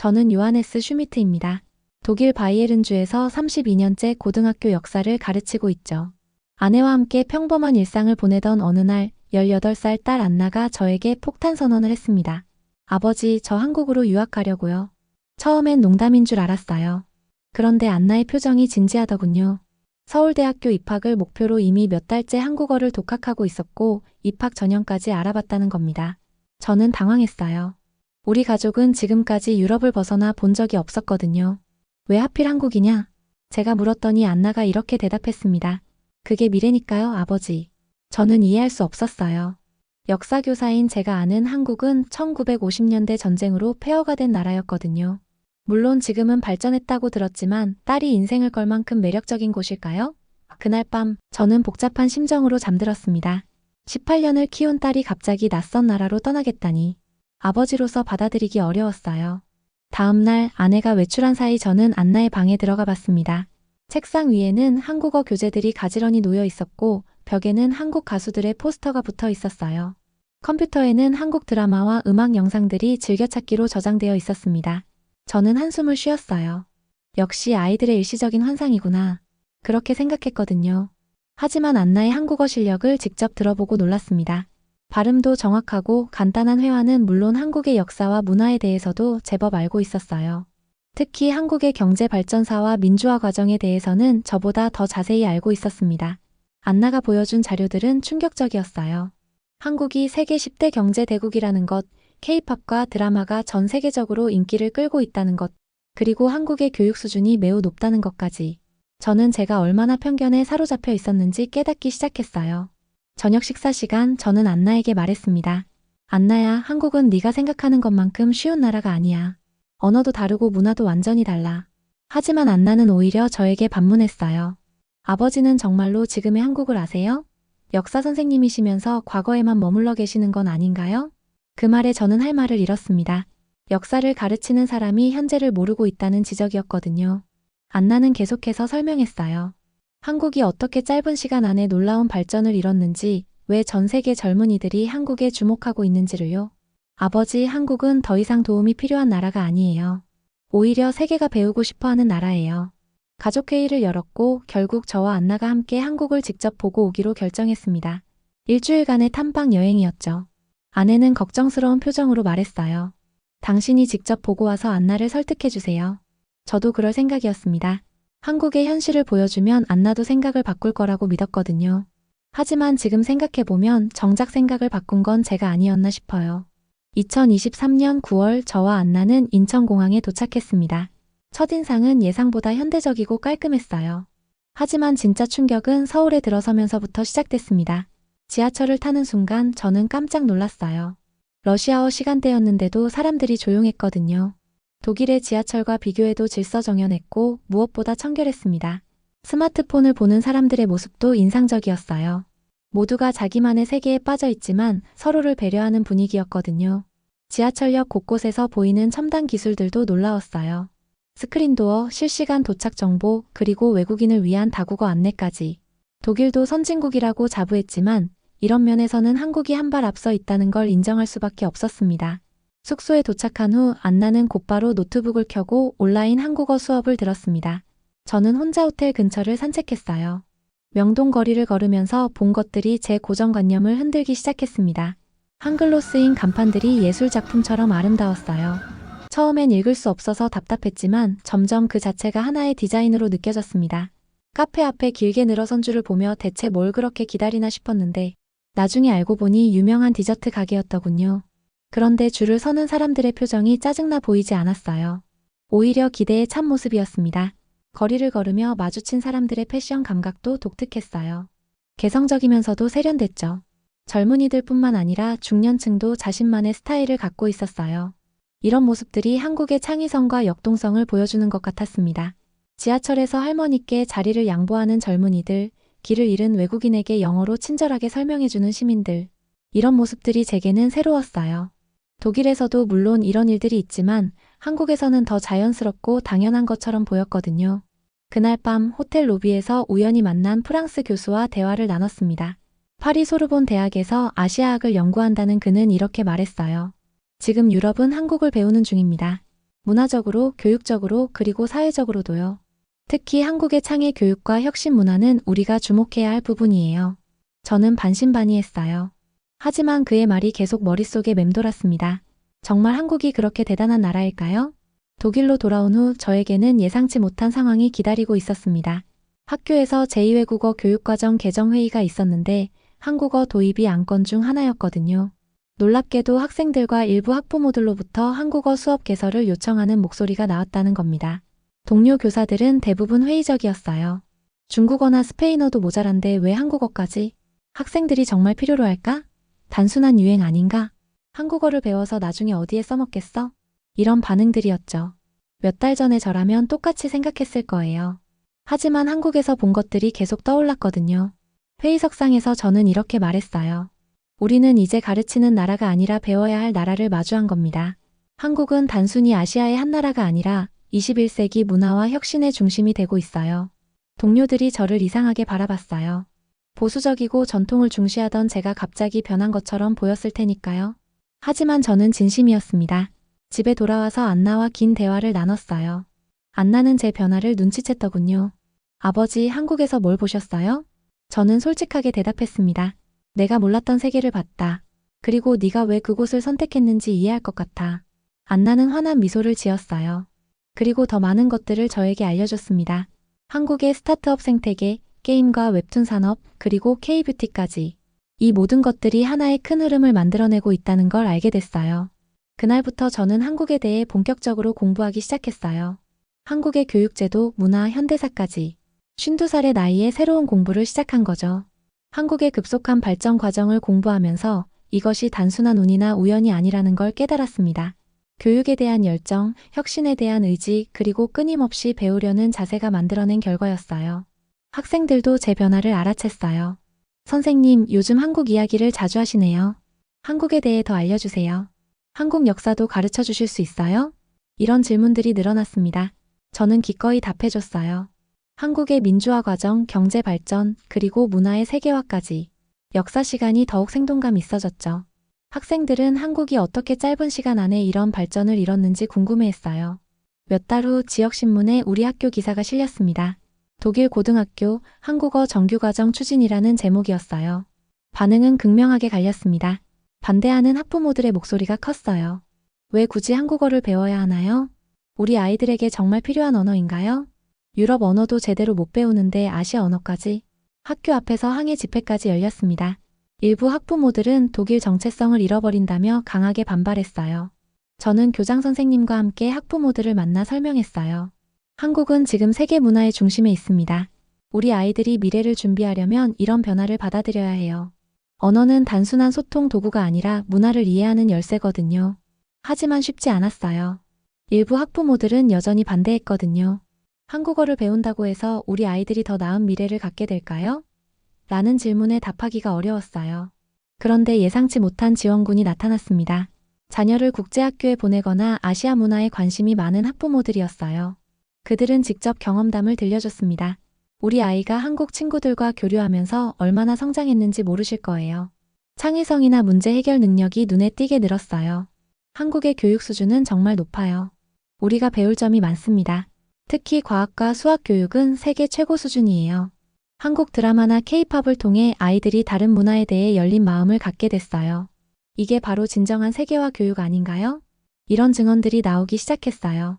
저는 요하네스 슈미트입니다. 독일 바이에른주에서 32년째 고등학교 역사를 가르치고 있죠. 아내와 함께 평범한 일상을 보내던 어느 날 18살 딸 안나가 저에게 폭탄 선언을 했습니다. 아버지, 저 한국으로 유학 가려고요. 처음엔 농담인 줄 알았어요. 그런데 안나의 표정이 진지하더군요. 서울대학교 입학을 목표로 이미 몇 달째 한국어를 독학하고 있었고 입학 전형까지 알아봤다는 겁니다. 저는 당황했어요. 우리 가족은 지금까지 유럽을 벗어나 본 적이 없었거든요. 왜 하필 한국이냐? 제가 물었더니 안나가 이렇게 대답했습니다. 그게 미래니까요, 아버지. 저는 이해할 수 없었어요. 역사교사인 제가 아는 한국은 1950년대 전쟁으로 폐허가 된 나라였거든요. 물론 지금은 발전했다고 들었지만 딸이 인생을 걸 만큼 매력적인 곳일까요? 그날 밤 저는 복잡한 심정으로 잠들었습니다. 18년을 키운 딸이 갑자기 낯선 나라로 떠나겠다니 아버지로서 받아들이기 어려웠어요. 다음 날 아내가 외출한 사이 저는 안나의 방에 들어가 봤습니다. 책상 위에는 한국어 교재들이 가지런히 놓여 있었고 벽에는 한국 가수들의 포스터가 붙어 있었어요. 컴퓨터에는 한국 드라마와 음악 영상들이 즐겨찾기로 저장되어 있었습니다. 저는 한숨을 쉬었어요. 역시 아이들의 일시적인 환상이구나. 그렇게 생각했거든요. 하지만 안나의 한국어 실력을 직접 들어보고 놀랐습니다. 발음도 정확하고 간단한 회화는 물론 한국의 역사와 문화에 대해서도 제법 알고 있었어요. 특히 한국의 경제 발전사와 민주화 과정에 대해서는 저보다 더 자세히 알고 있었습니다. 안나가 보여준 자료들은 충격적이었어요. 한국이 세계 10대 경제 대국이라는 것, 케이팝과 드라마가 전 세계적으로 인기를 끌고 있다는 것, 그리고 한국의 교육 수준이 매우 높다는 것까지. 저는 제가 얼마나 편견에 사로잡혀 있었는지 깨닫기 시작했어요. 저녁 식사 시간 저는 안나에게 말했습니다. 안나야, 한국은 네가 생각하는 것만큼 쉬운 나라가 아니야. 언어도 다르고 문화도 완전히 달라. 하지만 안나는 오히려 저에게 반문했어요. 아버지는 정말로 지금의 한국을 아세요? 역사 선생님이시면서 과거에만 머물러 계시는 건 아닌가요? 그 말에 저는 할 말을 잃었습니다. 역사를 가르치는 사람이 현재를 모르고 있다는 지적이었거든요. 안나는 계속해서 설명했어요. 한국이 어떻게 짧은 시간 안에 놀라운 발전을 이뤘는지, 왜 전 세계 젊은이들이 한국에 주목하고 있는지를요. 아버지, 한국은 더 이상 도움이 필요한 나라가 아니에요. 오히려 세계가 배우고 싶어 하는 나라예요. 가족회의를 열었고 결국 저와 안나가 함께 한국을 직접 보고 오기로 결정했습니다. 일주일간의 탐방 여행이었죠. 아내는 걱정스러운 표정으로 말했어요. 당신이 직접 보고 와서 안나를 설득해주세요. 저도 그럴 생각이었습니다. 한국의 현실을 보여주면 안나도 생각을 바꿀 거라고 믿었거든요. 하지만 지금 생각해보면 정작 생각을 바꾼 건 제가 아니었나 싶어요. 2023년 9월 저와 안나는 인천공항에 도착했습니다. 첫인상은 예상보다 현대적이고 깔끔했어요. 하지만 진짜 충격은 서울에 들어서면서부터 시작됐습니다. 지하철을 타는 순간 저는 깜짝 놀랐어요. 러시아어 시간대였는데도 사람들이 조용했거든요. 독일의 지하철과 비교해도 질서 정연했고 무엇보다 청결했습니다. 스마트폰을 보는 사람들의 모습도 인상적이었어요. 모두가 자기만의 세계에 빠져 있지만 서로를 배려하는 분위기였거든요. 지하철역 곳곳에서 보이는 첨단 기술들도 놀라웠어요. 스크린도어, 실시간 도착 정보, 그리고 외국인을 위한 다국어 안내까지. 독일도 선진국이라고 자부했지만 이런 면에서는 한국이 한 발 앞서 있다는 걸 인정할 수밖에 없었습니다. 숙소에 도착한 후 안나는 곧바로 노트북을 켜고 온라인 한국어 수업을 들었습니다. 저는 혼자 호텔 근처를 산책했어요. 명동 거리를 걸으면서 본 것들이 제 고정관념을 흔들기 시작했습니다. 한글로 쓰인 간판들이 예술 작품처럼 아름다웠어요. 처음엔 읽을 수 없어서 답답했지만 점점 그 자체가 하나의 디자인으로 느껴졌습니다. 카페 앞에 길게 늘어선 줄을 보며 대체 뭘 그렇게 기다리나 싶었는데 나중에 알고 보니 유명한 디저트 가게였더군요. 그런데 줄을 서는 사람들의 표정이 짜증나 보이지 않았어요. 오히려 기대의 참모습이었습니다. 거리를 걸으며 마주친 사람들의 패션 감각도 독특했어요. 개성적이면서도 세련됐죠. 젊은이들 뿐만 아니라 중년층도 자신만의 스타일을 갖고 있었어요. 이런 모습들이 한국의 창의성과 역동성을 보여주는 것 같았습니다. 지하철에서 할머니께 자리를 양보하는 젊은이들, 길을 잃은 외국인에게 영어로 친절하게 설명해주는 시민들. 이런 모습들이 제게는 새로웠어요. 독일에서도 물론 이런 일들이 있지만 한국에서는 더 자연스럽고 당연한 것처럼 보였거든요. 그날 밤 호텔 로비에서 우연히 만난 프랑스 교수와 대화를 나눴습니다. 파리 소르본 대학에서 아시아학을 연구한다는 그는 이렇게 말했어요. 지금 유럽은 한국을 배우는 중입니다. 문화적으로, 교육적으로, 그리고 사회적으로도요. 특히 한국의 창의 교육과 혁신 문화는 우리가 주목해야 할 부분이에요. 저는 반신반의했어요. 하지만 그의 말이 계속 머릿속에 맴돌았습니다. 정말 한국이 그렇게 대단한 나라일까요? 독일로 돌아온 후 저에게는 예상치 못한 상황이 기다리고 있었습니다. 학교에서 제2외국어 교육과정 개정 회의가 있었는데 한국어 도입이 안건 중 하나였거든요. 놀랍게도 학생들과 일부 학부모들로부터 한국어 수업 개설을 요청하는 목소리가 나왔다는 겁니다. 동료 교사들은 대부분 회의적이었어요. 중국어나 스페인어도 모자란데 왜 한국어까지? 학생들이 정말 필요로 할까? 단순한 유행 아닌가? 한국어를 배워서 나중에 어디에 써먹겠어? 이런 반응들이었죠. 몇 달 전에 저라면 똑같이 생각했을 거예요. 하지만 한국에서 본 것들이 계속 떠올랐거든요. 회의석상에서 저는 이렇게 말했어요. 우리는 이제 가르치는 나라가 아니라 배워야 할 나라를 마주한 겁니다. 한국은 단순히 아시아의 한 나라가 아니라 21세기 문화와 혁신의 중심이 되고 있어요. 동료들이 저를 이상하게 바라봤어요. 보수적이고 전통을 중시하던 제가 갑자기 변한 것처럼 보였을 테니까요. 하지만 저는 진심이었습니다. 집에 돌아와서 안나와 긴 대화를 나눴어요. 안나는 제 변화를 눈치챘더군요. 아버지, 한국에서 뭘 보셨어요? 저는 솔직하게 대답했습니다. 내가 몰랐던 세계를 봤다. 그리고 네가 왜 그곳을 선택했는지 이해할 것 같아. 안나는 환한 미소를 지었어요. 그리고 더 많은 것들을 저에게 알려줬습니다. 한국의 스타트업 생태계, 게임과 웹툰 산업, 그리고 K-뷰티까지. 이 모든 것들이 하나의 큰 흐름을 만들어내고 있다는 걸 알게 됐어요. 그날부터 저는 한국에 대해 본격적으로 공부하기 시작했어요. 한국의 교육제도, 문화, 현대사까지. 52살의 나이에 새로운 공부를 시작한 거죠. 한국의 급속한 발전 과정을 공부하면서 이것이 단순한 운이나 우연이 아니라는 걸 깨달았습니다. 교육에 대한 열정, 혁신에 대한 의지, 그리고 끊임없이 배우려는 자세가 만들어낸 결과였어요. 학생들도 제 변화를 알아챘어요. 선생님, 요즘 한국 이야기를 자주 하시네요. 한국에 대해 더 알려주세요. 한국 역사도 가르쳐 주실 수 있어요? 이런 질문들이 늘어났습니다. 저는 기꺼이 답해줬어요. 한국의 민주화 과정, 경제 발전, 그리고 문화의 세계화까지 역사 시간이 더욱 생동감 있어졌죠. 학생들은 한국이 어떻게 짧은 시간 안에 이런 발전을 이뤘는지 궁금해했어요. 몇 달 후 지역신문에 우리 학교 기사가 실렸습니다. 독일 고등학교 한국어 정규과정 추진이라는 제목이었어요. 반응은 극명하게 갈렸습니다. 반대하는 학부모들의 목소리가 컸어요. 왜 굳이 한국어를 배워야 하나요? 우리 아이들에게 정말 필요한 언어인가요? 유럽 언어도 제대로 못 배우는데 아시아 언어까지 학교 앞에서 항해 집회까지 열렸습니다. 일부 학부모들은 독일 정체성을 잃어버린다며 강하게 반발했어요. 저는 교장 선생님과 함께 학부모들을 만나 설명했어요. 한국은 지금 세계 문화의 중심에 있습니다. 우리 아이들이 미래를 준비하려면 이런 변화를 받아들여야 해요. 언어는 단순한 소통 도구가 아니라 문화를 이해하는 열쇠거든요. 하지만 쉽지 않았어요. 일부 학부모들은 여전히 반대했거든요. 한국어를 배운다고 해서 우리 아이들이 더 나은 미래를 갖게 될까요? 라는 질문에 답하기가 어려웠어요. 그런데 예상치 못한 지원군이 나타났습니다. 자녀를 국제학교에 보내거나 아시아 문화에 관심이 많은 학부모들이었어요. 그들은 직접 경험담을 들려줬습니다. 우리 아이가 한국 친구들과 교류하면서 얼마나 성장했는지 모르실 거예요. 창의성이나 문제 해결 능력이 눈에 띄게 늘었어요. 한국의 교육 수준은 정말 높아요. 우리가 배울 점이 많습니다. 특히 과학과 수학 교육은 세계 최고 수준이에요. 한국 드라마나 케이팝을 통해 아이들이 다른 문화에 대해 열린 마음을 갖게 됐어요. 이게 바로 진정한 세계화 교육 아닌가요? 이런 증언들이 나오기 시작했어요.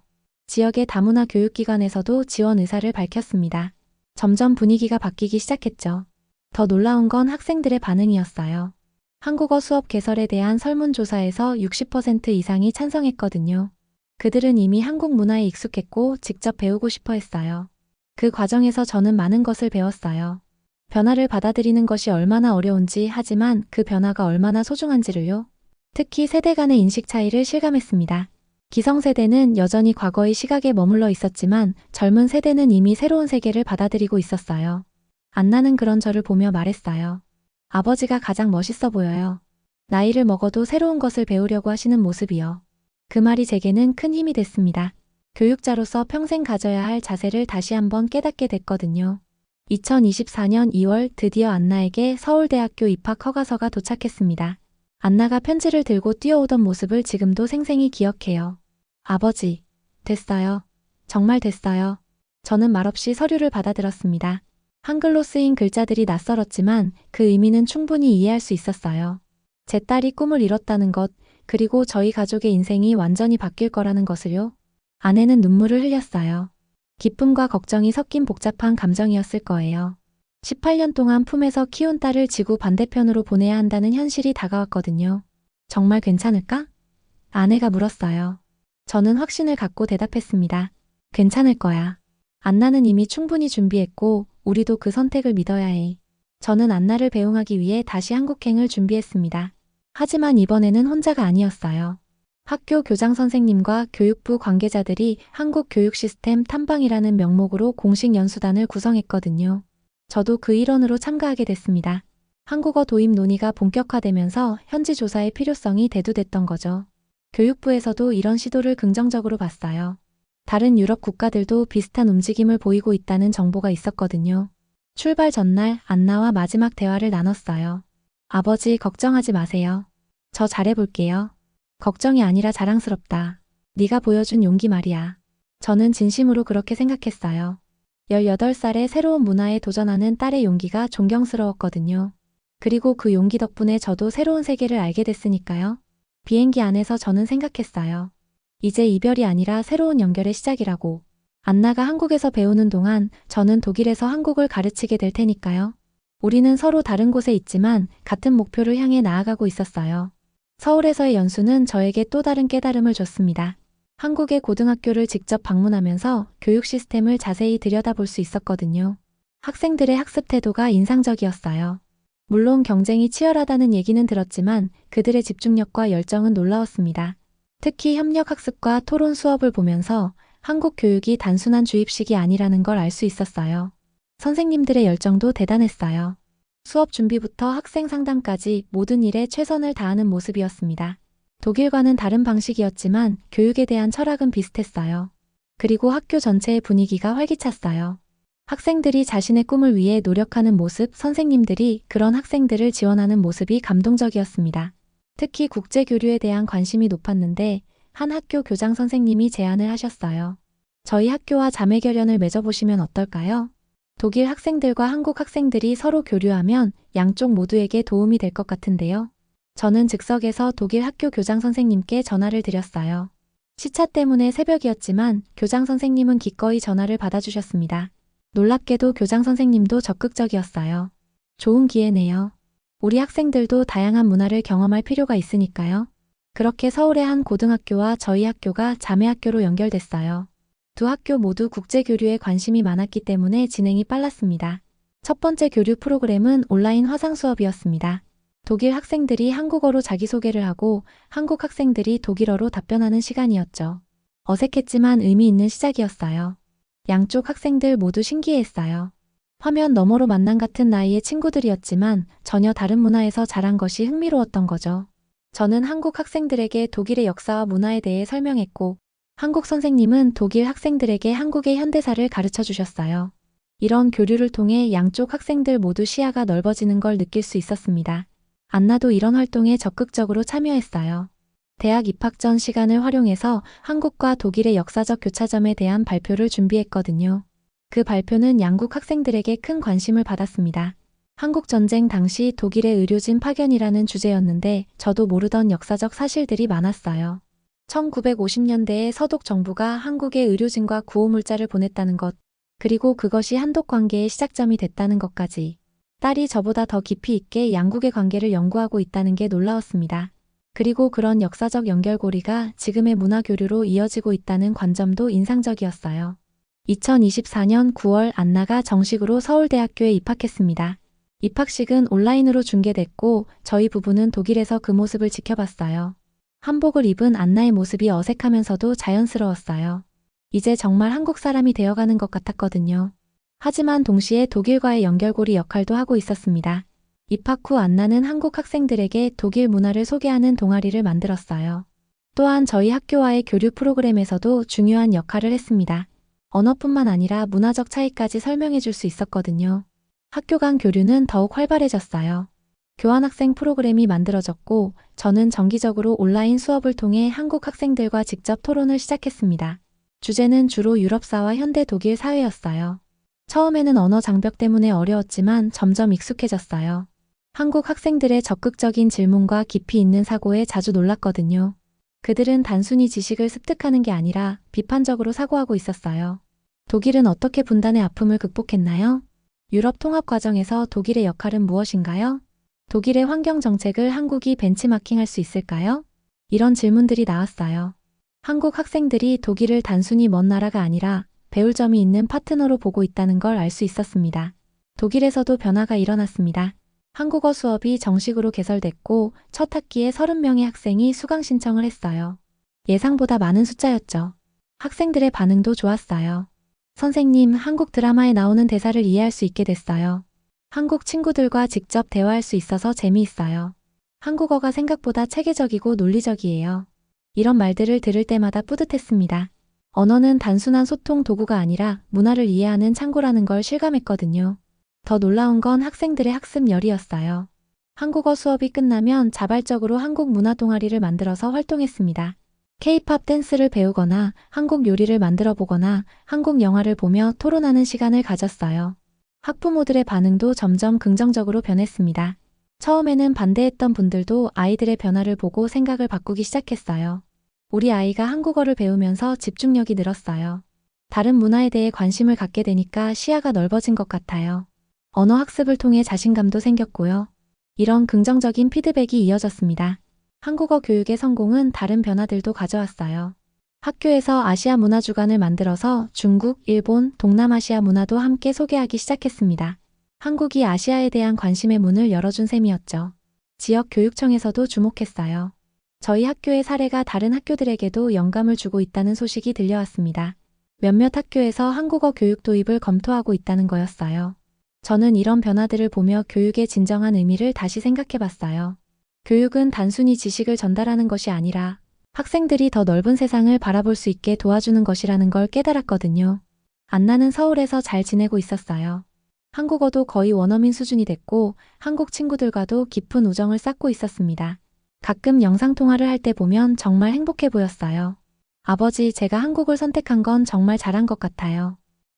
지역의 다문화 교육기관에서도 지원 의사를 밝혔습니다. 점점 분위기가 바뀌기 시작했죠. 더 놀라운 건 학생들의 반응이었어요. 한국어 수업 개설에 대한 설문조사에서 60% 이상이 찬성했거든요. 그들은 이미 한국 문화에 익숙했고 직접 배우고 싶어 했어요. 그 과정에서 저는 많은 것을 배웠어요. 변화를 받아들이는 것이 얼마나 어려운지 하지만 그 변화가 얼마나 소중한지를요. 특히 세대 간의 인식 차이를 실감했습니다. 기성세대는 여전히 과거의 시각에 머물러 있었지만 젊은 세대는 이미 새로운 세계를 받아들이고 있었어요. 안나는 그런 저를 보며 말했어요. 아버지가 가장 멋있어 보여요. 나이를 먹어도 새로운 것을 배우려고 하시는 모습이요. 그 말이 제게는 큰 힘이 됐습니다. 교육자로서 평생 가져야 할 자세를 다시 한번 깨닫게 됐거든요. 2024년 2월 드디어 안나에게 서울대학교 입학 허가서가 도착했습니다. 안나가 편지를 들고 뛰어오던 모습을 지금도 생생히 기억해요. 아버지, 됐어요. 정말 됐어요. 저는 말없이 서류를 받아들었습니다. 한글로 쓰인 글자들이 낯설었지만 그 의미는 충분히 이해할 수 있었어요. 제 딸이 꿈을 이뤘다는 것, 그리고 저희 가족의 인생이 완전히 바뀔 거라는 것을요. 아내는 눈물을 흘렸어요. 기쁨과 걱정이 섞인 복잡한 감정이었을 거예요. 18년 동안 품에서 키운 딸을 지구 반대편으로 보내야 한다는 현실이 다가왔거든요. 정말 괜찮을까? 아내가 물었어요. 저는 확신을 갖고 대답했습니다. 괜찮을 거야. 안나는 이미 충분히 준비했고, 우리도 그 선택을 믿어야 해. 저는 안나를 배웅하기 위해 다시 한국행을 준비했습니다. 하지만 이번에는 혼자가 아니었어요. 학교 교장 선생님과 교육부 관계자들이 한국 교육 시스템 탐방이라는 명목으로 공식 연수단을 구성했거든요. 저도 그 일원으로 참가하게 됐습니다. 한국어 도입 논의가 본격화되면서 현지 조사의 필요성이 대두됐던 거죠. 교육부에서도 이런 시도를 긍정적으로 봤어요. 다른 유럽 국가들도 비슷한 움직임을 보이고 있다는 정보가 있었거든요. 출발 전날 안나와 마지막 대화를 나눴어요. 아버지 걱정하지 마세요. 저 잘해볼게요. 걱정이 아니라 자랑스럽다. 네가 보여준 용기 말이야. 저는 진심으로 그렇게 생각했어요. 18살에 새로운 문화에 도전하는 딸의 용기가 존경스러웠거든요. 그리고 그 용기 덕분에 저도 새로운 세계를 알게 됐으니까요. 비행기 안에서 저는 생각했어요. 이제 이별이 아니라 새로운 연결의 시작이라고. 안나가 한국에서 배우는 동안 저는 독일에서 한국을 가르치게 될 테니까요. 우리는 서로 다른 곳에 있지만 같은 목표를 향해 나아가고 있었어요. 서울에서의 연수는 저에게 또 다른 깨달음을 줬습니다. 한국의 고등학교를 직접 방문하면서 교육 시스템을 자세히 들여다볼 수 있었거든요. 학생들의 학습 태도가 인상적이었어요. 물론 경쟁이 치열하다는 얘기는 들었지만 그들의 집중력과 열정은 놀라웠습니다. 특히 협력학습과 토론 수업을 보면서 한국 교육이 단순한 주입식이 아니라는 걸 알 수 있었어요. 선생님들의 열정도 대단했어요. 수업 준비부터 학생 상담까지 모든 일에 최선을 다하는 모습이었습니다. 독일과는 다른 방식이었지만 교육에 대한 철학은 비슷했어요. 그리고 학교 전체의 분위기가 활기찼어요. 학생들이 자신의 꿈을 위해 노력하는 모습, 선생님들이 그런 학생들을 지원하는 모습이 감동적이었습니다. 특히 국제 교류에 대한 관심이 높았는데 한 학교 교장 선생님이 제안을 하셨어요. 저희 학교와 자매 결연을 맺어보시면 어떨까요? 독일 학생들과 한국 학생들이 서로 교류하면 양쪽 모두에게 도움이 될 것 같은데요. 저는 즉석에서 독일 학교 교장 선생님께 전화를 드렸어요. 시차 때문에 새벽이었지만 교장 선생님은 기꺼이 전화를 받아주셨습니다. 놀랍게도 교장 선생님도 적극적이었어요. 좋은 기회네요. 우리 학생들도 다양한 문화를 경험할 필요가 있으니까요. 그렇게 서울의 한 고등학교와 저희 학교가 자매 학교로 연결됐어요. 두 학교 모두 국제 교류에 관심이 많았기 때문에 진행이 빨랐습니다. 첫 번째 교류 프로그램은 온라인 화상 수업이었습니다. 독일 학생들이 한국어로 자기소개를 하고 한국 학생들이 독일어로 답변하는 시간이었죠. 어색했지만 의미 있는 시작이었어요. 양쪽 학생들 모두 신기해했어요. 화면 너머로 만난 같은 나이의 친구들이었지만 전혀 다른 문화에서 자란 것이 흥미로웠던 거죠. 저는 한국 학생들에게 독일의 역사와 문화에 대해 설명했고, 한국 선생님은 독일 학생들에게 한국의 현대사를 가르쳐 주셨어요. 이런 교류를 통해 양쪽 학생들 모두 시야가 넓어지는 걸 느낄 수 있었습니다. 안나도 이런 활동에 적극적으로 참여했어요. 대학 입학 전 시간을 활용해서 한국과 독일의 역사적 교차점에 대한 발표를 준비했거든요. 그 발표는 양국 학생들에게 큰 관심을 받았습니다. 한국 전쟁 당시 독일의 의료진 파견이라는 주제였는데 저도 모르던 역사적 사실들이 많았어요. 1950년대에 서독 정부가 한국의 의료진과 구호물자를 보냈다는 것, 그리고 그것이 한독 관계의 시작점이 됐다는 것까지. 딸이 저보다 더 깊이 있게 양국의 관계를 연구하고 있다는 게 놀라웠습니다. 그리고 그런 역사적 연결고리가 지금의 문화교류로 이어지고 있다는 관점도 인상적이었어요. 2024년 9월 안나가 정식으로 서울대학교에 입학했습니다. 입학식은 온라인으로 중계됐고 저희 부부는 독일에서 그 모습을 지켜봤어요. 한복을 입은 안나의 모습이 어색하면서도 자연스러웠어요. 이제 정말 한국 사람이 되어가는 것 같았거든요. 하지만 동시에 독일과의 연결고리 역할도 하고 있었습니다. 입학 후 안나는 한국 학생들에게 독일 문화를 소개하는 동아리를 만들었어요. 또한 저희 학교와의 교류 프로그램에서도 중요한 역할을 했습니다. 언어뿐만 아니라 문화적 차이까지 설명해 줄 수 있었거든요. 학교 간 교류는 더욱 활발해졌어요. 교환학생 프로그램이 만들어졌고 저는 정기적으로 온라인 수업을 통해 한국 학생들과 직접 토론을 시작했습니다. 주제는 주로 유럽사와 현대 독일 사회였어요. 처음에는 언어 장벽 때문에 어려웠지만 점점 익숙해졌어요. 한국 학생들의 적극적인 질문과 깊이 있는 사고에 자주 놀랐거든요. 그들은 단순히 지식을 습득하는 게 아니라 비판적으로 사고하고 있었어요. 독일은 어떻게 분단의 아픔을 극복했나요? 유럽 통합 과정에서 독일의 역할은 무엇인가요? 독일의 환경 정책을 한국이 벤치마킹할 수 있을까요? 이런 질문들이 나왔어요. 한국 학생들이 독일을 단순히 먼 나라가 아니라 배울 점이 있는 파트너로 보고 있다는 걸 알 수 있었습니다. 독일에서도 변화가 일어났습니다. 한국어 수업이 정식으로 개설됐고 첫 학기에 30명의 학생이 수강 신청을 했어요. 예상보다 많은 숫자였죠. 학생들의 반응도 좋았어요. 선생님, 한국 드라마에 나오는 대사를 이해할 수 있게 됐어요. 한국 친구들과 직접 대화할 수 있어서 재미있어요. 한국어가 생각보다 체계적이고 논리적이에요. 이런 말들을 들을 때마다 뿌듯했습니다. 언어는 단순한 소통 도구가 아니라 문화를 이해하는 창고라는 걸 실감했거든요. 더 놀라운 건 학생들의 학습열이었어요. 한국어 수업이 끝나면 자발적으로 한국 문화 동아리를 만들어서 활동했습니다. K-팝 댄스를 배우거나 한국 요리를 만들어 보거나 한국 영화를 보며 토론하는 시간을 가졌어요. 학부모들의 반응도 점점 긍정적으로 변했습니다. 처음에는 반대했던 분들도 아이들의 변화를 보고 생각을 바꾸기 시작했어요. 우리 아이가 한국어를 배우면서 집중력이 늘었어요. 다른 문화에 대해 관심을 갖게 되니까 시야가 넓어진 것 같아요. 언어 학습을 통해 자신감도 생겼고요. 이런 긍정적인 피드백이 이어졌습니다. 한국어 교육의 성공은 다른 변화들도 가져왔어요. 학교에서 아시아 문화 주간을 만들어서 중국, 일본, 동남아시아 문화도 함께 소개하기 시작했습니다. 한국이 아시아에 대한 관심의 문을 열어준 셈이었죠. 지역 교육청에서도 주목했어요. 저희 학교의 사례가 다른 학교들에게도 영감을 주고 있다는 소식이 들려왔습니다. 몇몇 학교에서 한국어 교육 도입을 검토하고 있다는 거였어요. 저는 이런 변화들을 보며 교육의 진정한 의미를 다시 생각해 봤어요. 교육은 단순히 지식을 전달하는 것이 아니라 학생들이 더 넓은 세상을 바라볼 수 있게 도와주는 것이라는 걸 깨달았거든요. 안나는 서울에서 잘 지내고 있었어요. 한국어도 거의 원어민 수준이 됐고 한국 친구들과도 깊은 우정을 쌓고 있었습니다. 가끔 영상통화를 할 때 보면 정말 행복해 보였어요. 아버지, 제가 한국을 선택한 건 정말 잘한 것 같아요.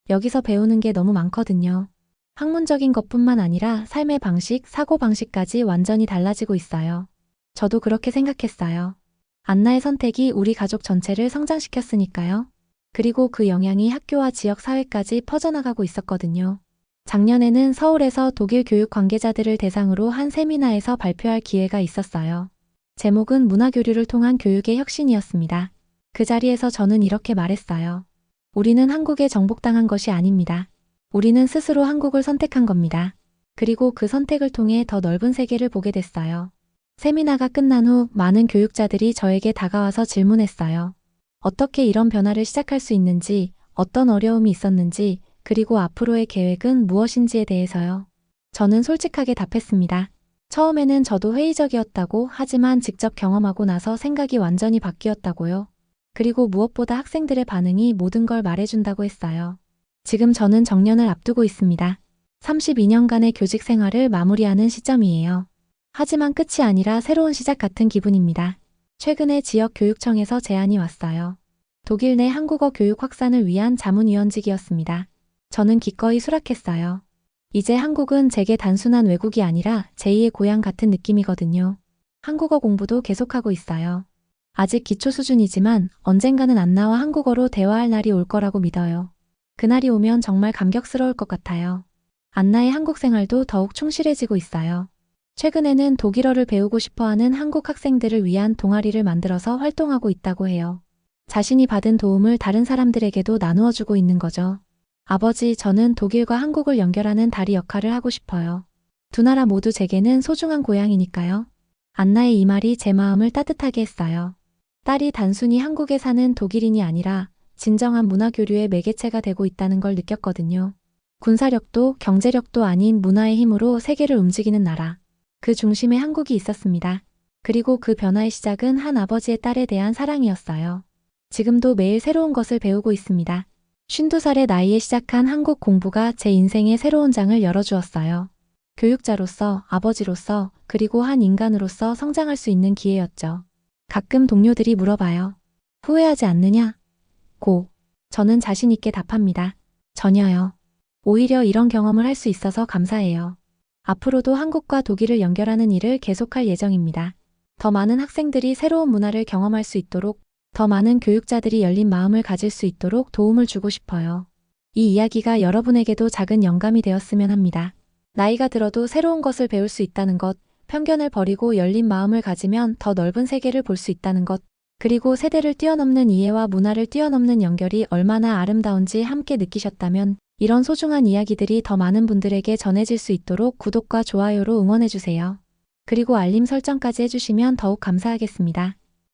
여기서 배우는 게 너무 많거든요. 학문적인 것뿐만 아니라 삶의 방식, 사고 방식까지 완전히 달라지고 있어요. 저도 그렇게 생각했어요. 안나의 선택이 우리 가족 전체를 성장시켰으니까요. 그리고 그 영향이 학교와 지역 사회까지 퍼져나가고 있었거든요. 작년에는 서울에서 독일 교육 관계자들을 대상으로 한 세미나에서 발표할 기회가 있었어요. 제목은 문화교류를 통한 교육의 혁신이었습니다. 그 자리에서 저는 이렇게 말했어요. 우리는 한국에 정복당한 것이 아닙니다. 우리는 스스로 한국을 선택한 겁니다. 그리고 그 선택을 통해 더 넓은 세계를 보게 됐어요. 세미나가 끝난 후 많은 교육자들이 저에게 다가와서 질문했어요. 어떻게 이런 변화를 시작할 수 있는지, 어떤 어려움이 있었는지, 그리고 앞으로의 계획은 무엇인지에 대해서요. 저는 솔직하게 답했습니다. 처음에는 저도 회의적이었다고 하지만 직접 경험하고 나서 생각이 완전히 바뀌었다고요. 그리고 무엇보다 학생들의 반응이 모든 걸 말해준다고 했어요. 지금 저는 정년을 앞두고 있습니다. 32년간의 교직 생활을 마무리하는 시점이에요. 하지만 끝이 아니라 새로운 시작 같은 기분입니다. 최근에 지역 교육청에서 제안이 왔어요. 독일 내 한국어 교육 확산을 위한 자문위원직이었습니다. 저는 기꺼이 수락했어요. 이제 한국은 제게 단순한 외국이 아니라 제2의 고향 같은 느낌이거든요. 한국어 공부도 계속하고 있어요. 아직 기초 수준이지만 언젠가는 안나와 한국어로 대화할 날이 올 거라고 믿어요. 그날이 오면 정말 감격스러울 것 같아요. 안나의 한국 생활도 더욱 충실해지고 있어요. 최근에는 독일어를 배우고 싶어 하는 한국 학생들을 위한 동아리를 만들어서 활동하고 있다고 해요. 자신이 받은 도움을 다른 사람들에게도 나누어 주고 있는 거죠. 아버지, 저는 독일과 한국을 연결하는 다리 역할을 하고 싶어요. 두 나라 모두 제게는 소중한 고향이니까요. 안나의 이 말이 제 마음을 따뜻하게 했어요. 딸이 단순히 한국에 사는 독일인이 아니라 진정한 문화 교류의 매개체가 되고 있다는 걸 느꼈거든요. 군사력도 경제력도 아닌 문화의 힘으로 세계를 움직이는 나라. 그 중심에 한국이 있었습니다. 그리고 그 변화의 시작은 한 아버지의 딸에 대한 사랑이었어요. 지금도 매일 새로운 것을 배우고 있습니다. 52살의 나이에 시작한 한국 공부가 제 인생의 새로운 장을 열어주었어요. 교육자로서, 아버지로서, 그리고 한 인간으로서 성장할 수 있는 기회였죠. 가끔 동료들이 물어봐요. 후회하지 않느냐? 고. 저는 자신 있게 답합니다. 전혀요. 오히려 이런 경험을 할 수 있어서 감사해요. 앞으로도 한국과 독일을 연결하는 일을 계속할 예정입니다. 더 많은 학생들이 새로운 문화를 경험할 수 있도록, 더 많은 교육자들이 열린 마음을 가질 수 있도록 도움을 주고 싶어요. 이 이야기가 여러분에게도 작은 영감이 되었으면 합니다. 나이가 들어도 새로운 것을 배울 수 있다는 것, 편견을 버리고 열린 마음을 가지면 더 넓은 세계를 볼 수 있다는 것, 그리고 세대를 뛰어넘는 이해와 문화를 뛰어넘는 연결이 얼마나 아름다운지 함께 느끼셨다면 이런 소중한 이야기들이 더 많은 분들에게 전해질 수 있도록 구독과 좋아요로 응원해주세요. 그리고 알림 설정까지 해주시면 더욱 감사하겠습니다.